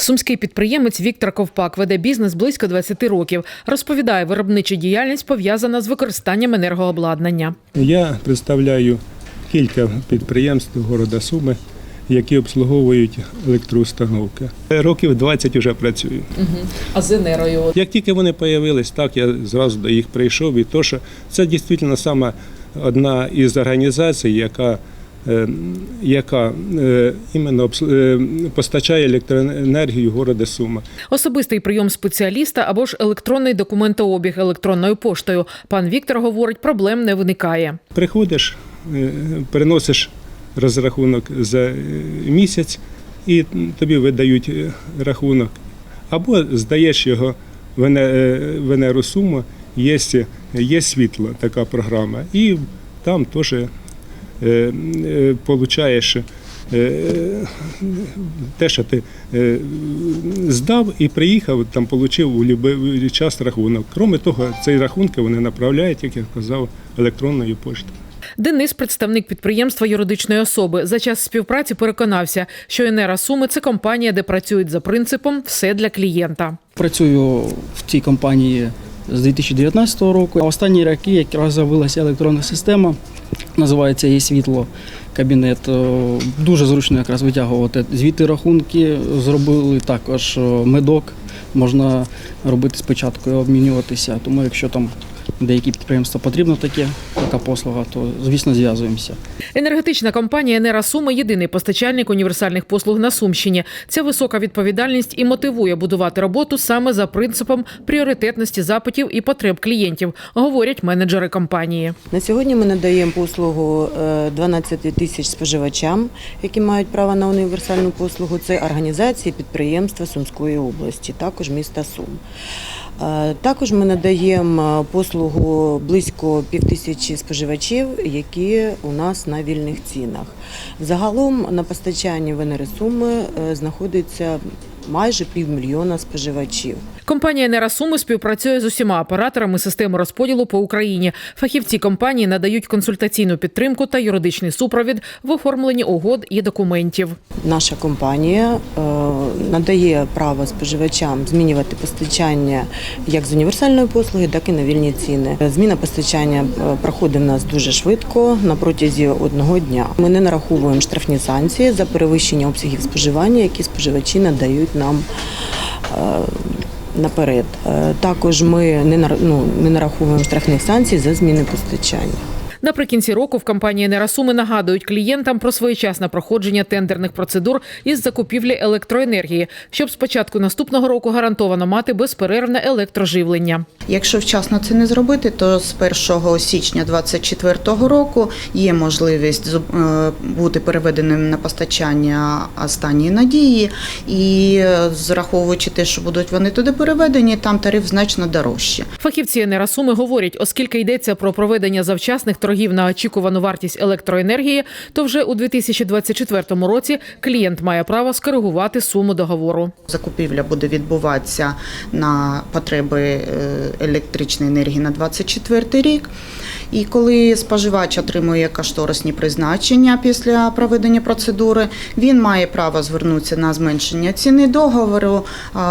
Сумський підприємець Віктор Ковпак веде бізнес близько 20 років. Розповідає, виробнича діяльність пов'язана з використанням енергообладнання. Я представляю кілька підприємств города Суми, які обслуговують електроустановки. Років 20 вже працюю. А з енерою Як тільки вони з'явились, так я зразу до їх прийшов. І то, що це дійсно саме одна із організацій, яка яка е, іменно е, постачає електроенергію города Сума. особистий прийом спеціаліста або ж електронний документообіг електронною поштою. Пан Віктор говорить, проблем не виникає. Приходиш, е, переносиш розрахунок за е, місяць і тобі видають е, рахунок. Або здаєш його в ене- е, в є, є світло, така програма, і там теж е, е, получаєш е, те, що ти е, здав і приїхав, там отримав у будь-який час рахунок. Крім того, ці рахунки вони направляють, як я казав, електронною поштою. Денис, представник підприємства юридичної особи, за час співпраці переконався, що Енера Суми це компанія, де працюють за принципом все для клієнта. Працюю в цій компанії з 2019 року. А Останні роки якраз з'явилася електронна система, називається «Є світло кабінет. Е, Дуже зручно якраз витягувати звіти рахунки. Зробили також е, медок. Можна робити спочатку і обмінюватися. Тому якщо там деякі підприємства потрібно таке, така послуга, то звісно зв'язуємося. Енергетична компанія Енера Суми єдиний постачальник універсальних послуг на Сумщині. Ця висока відповідальність і мотивує будувати роботу саме за принципом пріоритетності запитів і потреб клієнтів, говорять менеджери компанії. На сьогодні ми надаємо послугу е, 12 тисяч споживачам, які мають право на універсальну послугу. Це організації, підприємства Сумської області, також міста Сум. Е, Також ми надаємо послугу близько півтисячі споживачів, які у нас на вільних цінах. Загалом на постачанні Венери енергосуми е, знаходиться майже півмільйона споживачів. Компанія Енера Суми співпрацює з усіма операторами системи розподілу по Україні. Фахівці компанії надають консультаційну підтримку та юридичний супровід в оформленні угод і документів. Наша компанія е, надає право споживачам змінювати постачання як з універсальної послуги, так і на вільні ціни. Зміна постачання е, проходить в нас дуже швидко на протязі одного дня. Ми не нараховуємо штрафні санкції за перевищення обсягів споживання, які споживачі надають нам. Наперед Е, також ми не ну, не нараховуємо штрафних санкцій за зміни постачання. Наприкінці року в компанії Енера Суми нагадують клієнтам про своєчасне проходження тендерних процедур із закупівлі електроенергії, щоб з початку наступного року гарантовано мати безперервне електроживлення. Якщо вчасно це не зробити, то з 1 січня 2024 року є можливість е, бути переведеним на постачання останньої надії, і е, зраховуючи те, що будуть вони туди переведені, там тариф значно дорожче. Фахівці Енера Суми говорять, оскільки йдеться про проведення завчасних торгів на очікувану вартість електроенергії, то вже у 2024 році клієнт має право скоригувати суму договору. Закупівля буде відбуватися на потреби е, електричної енергії на 24 рік. І коли споживач отримує кошторисні призначення після проведення процедури, він має право звернутися на зменшення ціни договору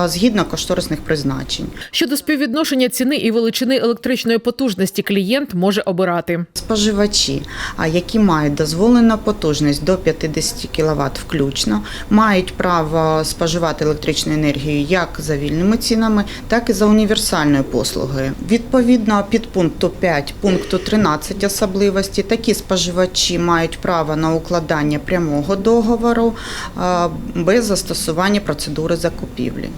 згідно кошторисних призначень. Щодо співвідношення ціни і величини електричної потужності клієнт може обирати. Споживачі, які мають дозволену потужність до 50 кВт включно, мають право споживати електричну енергію як за вільними цінами, так і за універсальною послугою. Відповідно, під пункту 5 пункту 13 особливості такі споживачі мають право на укладання прямого договору без застосування процедури закупівлі.